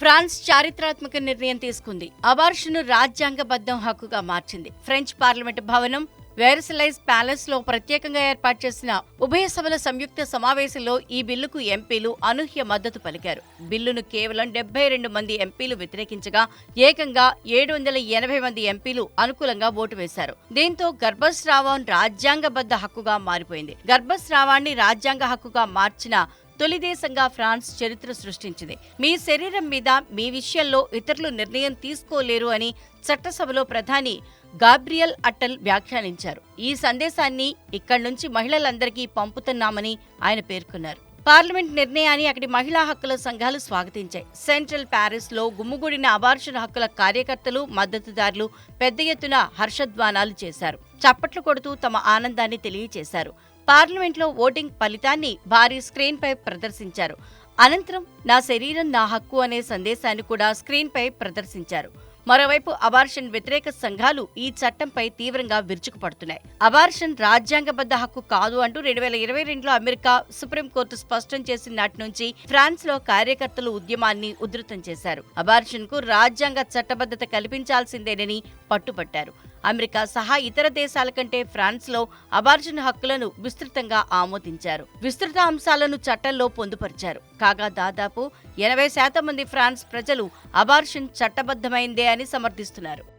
France చారిత్రాత్మక నిర్ణయం తీసుకుంది. అబార్షన్ను రాజ్యాంగబద్ధం హక్కుగా మార్చింది. ఫ్రెంచ్ పార్లమెంటు భవనం వెర్సలైజ్ ప్యాలెస్లో ప్రత్యేకంగా ఏర్పాటు చేసిన ఉభయ సభల సంయుక్త సమావేశంలో ఈ బిల్లుకు ఎంపీలు అనూహ్య మద్దతు పలికారు. బిల్లును కేవలం డెబ్బై రెండు మంది ఎంపీలు వ్యతిరేకించగా ఏకంగా ఏడు వందల ఎనభై మంది ఎంపీలు అనుకూలంగా ఓటు వేశారు. దీంతో గర్భస్రావం రాజ్యాంగబద్ధ హక్కుగా మారిపోయింది. గర్భస్రావాన్ని రాజ్యాంగ హక్కుగా మార్చిన తొలి దేశంగా ఫ్రాన్స్ చరిత్ర సృష్టించింది. మీ శరీరం మీద మీ విషయంలో ఇతరులు నిర్ణయం తీసుకోలేరు అని చట్టసభలో ప్రధాని గాబ్రియల్ అటల్ వ్యాఖ్యానించారు. ఈ సందేశాన్ని ఇక్కడి నుంచి మహిళలందరికీ పంపుతున్నామని ఆయన పేర్కొన్నారు. పార్లమెంట్ నిర్ణయాన్ని అక్కడి మహిళా హక్కుల సంఘాలు స్వాగతించాయి. సెంట్రల్ ప్యారిస్లో గుమ్ముగూడిన అబార్షన్ హక్కుల కార్యకర్తలు మద్దతుదారులు పెద్ద ఎత్తున హర్షధ్వానాలు చేశారు. చప్పట్లు కొడుతూ తమ ఆనందాన్ని తెలియజేశారు పార్లమెంట్లో ఓటింగ్ ఫలితాన్ని భారీ స్క్రీన్పై ప్రదర్శించారు. అనంతరం నా శరీరం నా హక్కు అనే సందేశాన్ని కూడా స్క్రీన్పై ప్రదర్శించారు. మరోవైపు అబార్షన్ వ్యతిరేక సంఘాలు ఈ చట్టంపై తీవ్రంగా విరుచుకుపడుతున్నాయి. అబార్షన్ రాజ్యాంగబద్ధ హక్కు కాదు అంటూ రెండు వేల ఇరవై రెండులో అమెరికా సుప్రీంకోర్టు స్పష్టం చేసిన నాటి నుంచి ఫ్రాన్స్లో కార్యకర్తలు ఉద్యమాన్ని ఉధృతం చేశారు. అబార్షన్కు రాజ్యాంగ చట్టబద్ధత కల్పించాల్సిందేనని పట్టుబట్టారు. అమెరికా సహా ఇతర దేశాల కంటే ఫ్రాన్స్లో అబార్షన్ హక్కులను విస్తృతంగా ఆమోదించారు. విస్తృత అంశాలను చట్టంలో పొందుపరిచారు. కాగా దాదాపు ఎనభై శాతం మంది ఫ్రాన్స్ ప్రజలు అబార్షన్ చట్టబద్ధమైందే అని సమర్థిస్తున్నారు.